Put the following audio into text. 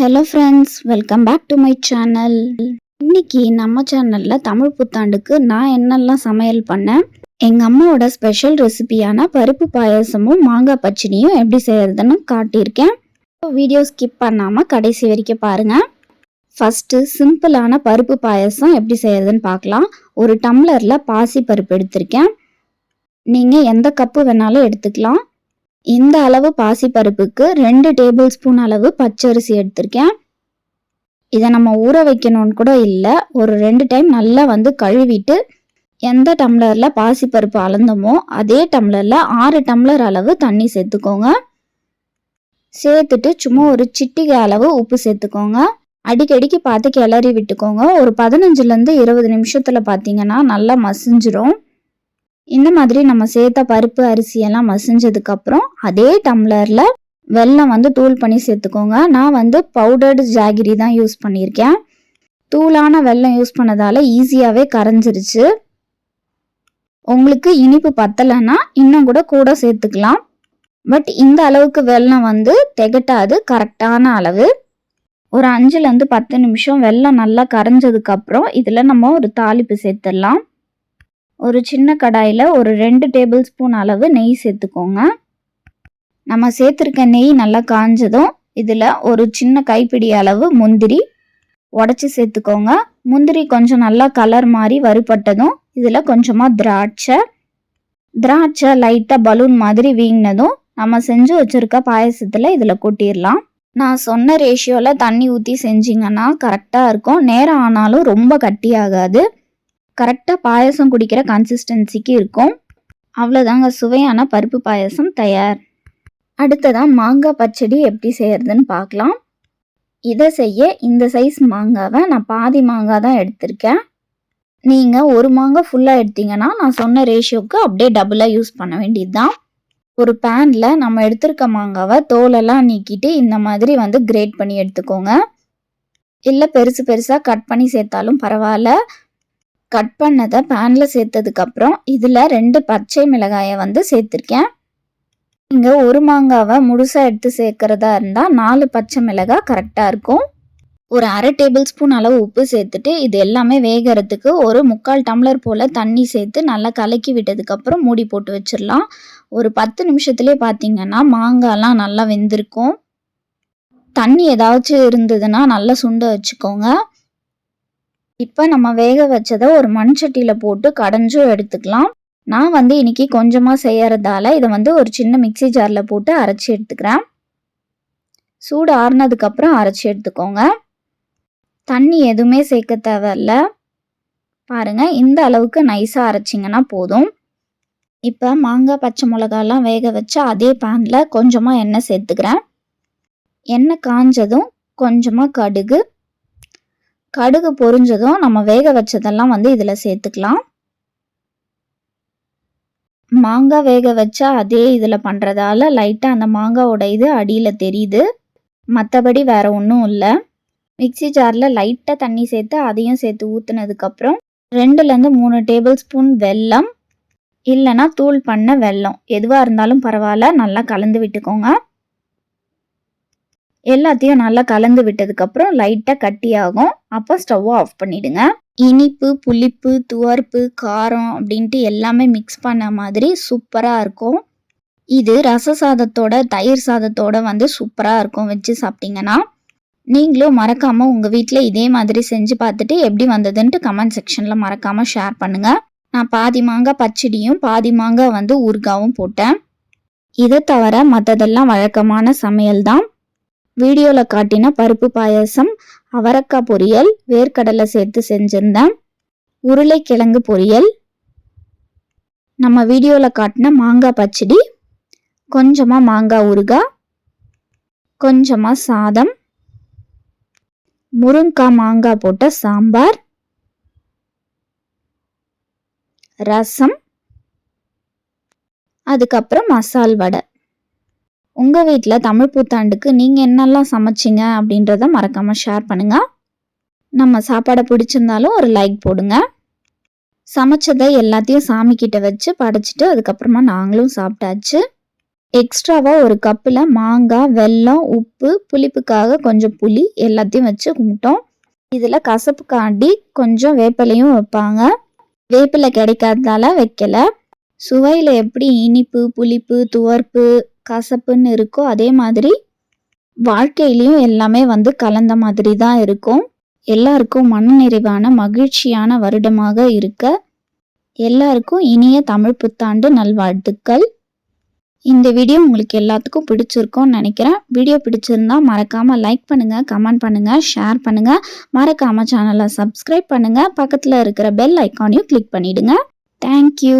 Hello friends welcome back to my channel இன்னைக்கு நம்ம சேனலில் தமிழ் புத்தாண்டுக்கு நான் என்னெல்லாம் சமையல் பண்ணேன் எங்கள் அம்மாவோட ஸ்பெஷல் ரெசிபியான பருப்பு பாயாசமும் மாங்காய் பச்சடியும் எப்படி செய்யறதுன்னு காட்டியிருக்கேன். வீடியோ ஸ்கிப் பண்ணாமல் கடைசி வரைக்கும் பாருங்கள் ஃபஸ்ட்டு சிம்பிளான பருப்பு பாயாசம் எப்படி செய்யறதுன்னு பார்க்கலாம். ஒரு டம்ளரில் பாசி பருப்பு எடுத்திருக்கேன். நீங்கள் எந்த கப்பு வேணாலும் எடுத்துக்கலாம். இந்த அளவு பாசிப்பருப்புக்கு ரெண்டு டேபிள் ஸ்பூன் அளவு பச்சரிசி எடுத்திருக்கேன். இதை நம்ம ஊற வைக்கணும்னு கூட இல்லை. ஒரு ரெண்டு டைம் நல்லா வந்து கழுவிட்டு எந்த டம்ளரில் பாசிப்பருப்பு அளந்தோமோ அதே டம்ளரில் ஆறு டம்ளர் அளவு தண்ணி சேர்த்துக்கோங்க. சேர்த்துட்டு சும்மா ஒரு சிட்டிகை அளவு உப்பு சேர்த்துக்கோங்க. அடிக்கடிக்கு பார்த்து கிளறி விட்டுக்கோங்க. ஒரு பதினஞ்சுலேருந்து இருபது நிமிஷத்தில் பார்த்தீங்கன்னா நல்லா மசிஞ்சிரும். இந்த மாதிரி நம்ம சேர்த்த பருப்பு அரிசியெல்லாம் மசிஞ்சதுக்கப்புறம் அதே டம்ளரில் வெல்லம் வந்து தூள் பண்ணி சேர்த்துக்கோங்க. நான் வந்து பவுடர்டு ஜாகிரி தான் யூஸ் பண்ணியிருக்கேன். தூளான வெல்லம் யூஸ் பண்ணதால் ஈஸியாகவே கரைஞ்சிருச்சு. உங்களுக்கு இனிப்பு பத்தலைன்னா இன்னும் கூட கூட சேர்த்துக்கலாம். பட் இந்த அளவுக்கு வெல்லம் வந்து திகட்டாது கரெக்டான அளவு. ஒரு அஞ்சுலேருந்து பத்து நிமிஷம் வெல்லம் நல்லா கரைஞ்சதுக்கப்புறம் இதில் நம்ம ஒரு தாளிப்பு சேர்த்துடலாம். ஒரு சின்ன கடாயில் ஒரு ரெண்டு டேபிள் ஸ்பூன் அளவு நெய் சேர்த்துக்கோங்க. நம்ம சேர்த்துருக்க நெய் நல்லா காஞ்சதும் இதில் ஒரு சின்ன கைப்பிடி அளவு முந்திரி உடச்சி சேர்த்துக்கோங்க. முந்திரி கொஞ்சம் நல்லா கலர் மாதிரி வறுபட்டதும் இதில் கொஞ்சமாக திராட்சை. திராட்சை லைட்டாக பலூன் மாதிரி வீங்கினதும் நம்ம செஞ்சு வச்சுருக்க பாயசத்தில் இதில் கொட்டிடலாம். நான் சொன்ன ரேஷியோவில் தண்ணி ஊற்றி செஞ்சிங்கன்னா கரெக்டாக இருக்கும். நேரம் ஆனாலும் ரொம்ப கட்டியாகாது. கரெக்டாக பாயசம் குடிக்கிற கன்சிஸ்டன்சிக்கு இருக்கும். அவ்வளோதாங்க சுவையான பருப்பு பாயசம் தயார். அடுத்ததாக மாங்காய் பச்சடி எப்படி செய்யறதுன்னு பார்க்கலாம். இதை செய்ய இந்த சைஸ் மாங்காவை நான் பாதி மாங்காய் தான் எடுத்திருக்கேன். நீங்கள் ஒரு மாங்காய் ஃபுல்லாக எடுத்தீங்கன்னா நான் சொன்ன ரேஷியோவுக்கு அப்படியே டபுளாக யூஸ் பண்ண வேண்டியது தான் ஒரு பேனில் நம்ம எடுத்திருக்க மாங்காவை தோலெல்லாம் நீக்கிட்டு இந்த மாதிரி வந்து கிரேட் பண்ணி எடுத்துக்கோங்க. இல்லை பெருசு பெருசாக கட் பண்ணி சேர்த்தாலும் பரவாயில்ல. கட் பண்ணதை பேனில் சேர்த்ததுக்கப்புறம் இதில் ரெண்டு பச்சை மிளகாயை வந்து சேர்த்துருக்கேன். நீங்கள் ஒரு மாங்காவை முழுசாக எடுத்து சேர்க்குறதா இருந்தால் நாலு பச்சை மிளகாய் கரெக்டாக இருக்கும். ஒரு அரை டேபிள் ஸ்பூன் அளவு உப்பு சேர்த்துட்டு இது எல்லாமே வேகிறதுக்கு ஒரு முக்கால் டம்ளர் போல் தண்ணி சேர்த்து நல்லா கலக்கி விட்டதுக்கப்புறம் மூடி போட்டு வச்சிடலாம். ஒரு பத்து நிமிஷத்துலேயே பார்த்தீங்கன்னா மாங்காய்லாம் நல்லா வெந்திருக்கும். தண்ணி ஏதாச்சும் இருந்ததுன்னா நல்லா சுண்ட வச்சுக்கோங்க. இப்போ நம்ம வேக வச்சதை ஒரு மண் சட்டியில் போட்டு கடைஞ்சும் எடுத்துக்கலாம். நான் வந்து இன்னைக்கு கொஞ்சமாக செய்யறதால இதை வந்து ஒரு சின்ன மிக்சி ஜாரில் போட்டு அரைச்சி எடுத்துக்கிறேன். சூடு ஆறுனதுக்கப்புறம் அரைச்சி எடுத்துக்கோங்க. தண்ணி எதுவுமே சேர்க்க தேவையில்ல. பாருங்கள் இந்த அளவுக்கு நைஸாக அரைச்சிங்கன்னா போதும். இப்போ மாங்காய் பச்சை மிளகாலாம் வேக வச்சு அதே பேனில் கொஞ்சமாக எண்ணெய் சேர்த்துக்கிறேன். எண்ணெய் காஞ்சதும் கொஞ்சமாக கடுகு கடுகு பொரிஞ்சதும் நம்ம வேக வச்சதெல்லாம் வந்து இதில் சேர்த்துக்கலாம். மாங்காய் வேக வச்சா அதே இதில் பண்ணுறதால லைட்டாக அந்த மாங்காவோட இது அடியில் தெரியுது. மற்றபடி வேறு ஒன்றும் இல்லை. மிக்சி ஜாரில் லைட்டாக தண்ணி சேர்த்து அதையும் சேர்த்து ஊற்றுனதுக்கப்புறம் ரெண்டுலேருந்து மூணு டேபிள் ஸ்பூன் வெல்லம். இல்லைன்னா தூள் பண்ண வெல்லம். எதுவாக இருந்தாலும் பரவாயில்ல. நல்லா கலந்து விட்டுக்கோங்க. எல்லாத்தையும் நல்லா கலந்து விட்டதுக்கப்புறம் லைட்டாக கட்டியாகும் அப்போ ஸ்டவ்வை ஆஃப் பண்ணிவிடுங்க இனிப்பு புளிப்பு துவர்ப்பு காரம் அப்படின்ட்டு எல்லாமே மிக்ஸ் பண்ண மாதிரி சூப்பராக இருக்கும். இது ரச சாதத்தோட தயிர் சாதத்தோட வந்து சூப்பராக இருக்கும். வச்சு சாப்பிட்டீங்கன்னா நீங்களும் மறக்காமல் உங்கள் வீட்டில் இதே மாதிரி செஞ்சு பார்த்துட்டு எப்படி வந்ததுன்ட்டு கமெண்ட் செக்ஷனில் மறக்காமல் ஷேர் பண்ணுங்கள் நான் பாதி மாங்காய் பச்சடியும் பாதி மாங்காய் வந்து ஊறுகாவும் போட்டேன். இதை தவிர மற்றதெல்லாம் வழக்கமான சமையல் தான். வீடியோவில் காட்டின பருப்பு பாயசம் அவரக்காய் பொரியல் வேர்க்கடலை சேர்த்து செஞ்சுருந்தேன் உருளைக்கிழங்கு பொரியல் நம்ம வீடியோவில் காட்டின மாங்காய் பச்சடி கொஞ்சமாக மாங்காய் ஊறுகாய் கொஞ்சமாக சாதம் முருங்காய் மாங்காய் போட்ட சாம்பார் ரசம் அதுக்கப்புறம் மசால் வடை. உங்கள் வீட்டில் தமிழ் புத்தாண்டுக்கு நீங்கள் என்னெல்லாம் சமைச்சிங்க அப்படின்றத மறக்காமல் ஷேர் பண்ணுங்கள் நம்ம சாப்பாடை பிடிச்சிருந்தாலும் ஒரு லைக் போடுங்க. சமைச்சதை எல்லாத்தையும் சாமிக்கிட்ட வச்சு படைச்சிட்டு அதுக்கப்புறமா நாங்களும் சாப்பிட்டாச்சு. எக்ஸ்ட்ராவாக ஒரு கப்பில் மாங்காய் வெல்லம் உப்பு புளிப்புக்காக கொஞ்சம் புளி எல்லாத்தையும் வச்சு கும்பிட்டோம். இதில் கசப்புக்காண்டி கொஞ்சம் வேப்பிலையும் வைப்பாங்க. வேப்பிலை கிடைக்காததால வைக்கலை. சுவையில் எப்படி இனிப்பு புளிப்பு துவர்ப்பு கசப்புன்னு இருக்கோ அதே மாதிரி வாழ்க்கையிலையும் எல்லாமே வந்து கலந்த மாதிரி தான் இருக்கும். எல்லாருக்கும் மனநிறைவான மகிழ்ச்சியான வருடமாக இருக்க எல்லாருக்கும் இனிய தமிழ் புத்தாண்டு நல்வாழ்த்துக்கள். இந்த வீடியோ உங்களுக்கு எல்லாத்துக்கும் பிடிச்சிருக்கும்னு நினைக்கிறேன். வீடியோ பிடிச்சிருந்தா மறக்காமல் லைக் பண்ணுங்கள் கமெண்ட் பண்ணுங்கள் ஷேர் பண்ணுங்கள் மறக்காமல் சேனலை சப்ஸ்கிரைப் பண்ணுங்கள் பக்கத்தில் இருக்கிற பெல் ஐக்கானையும் கிளிக் பண்ணிவிடுங்க தேங்க்யூ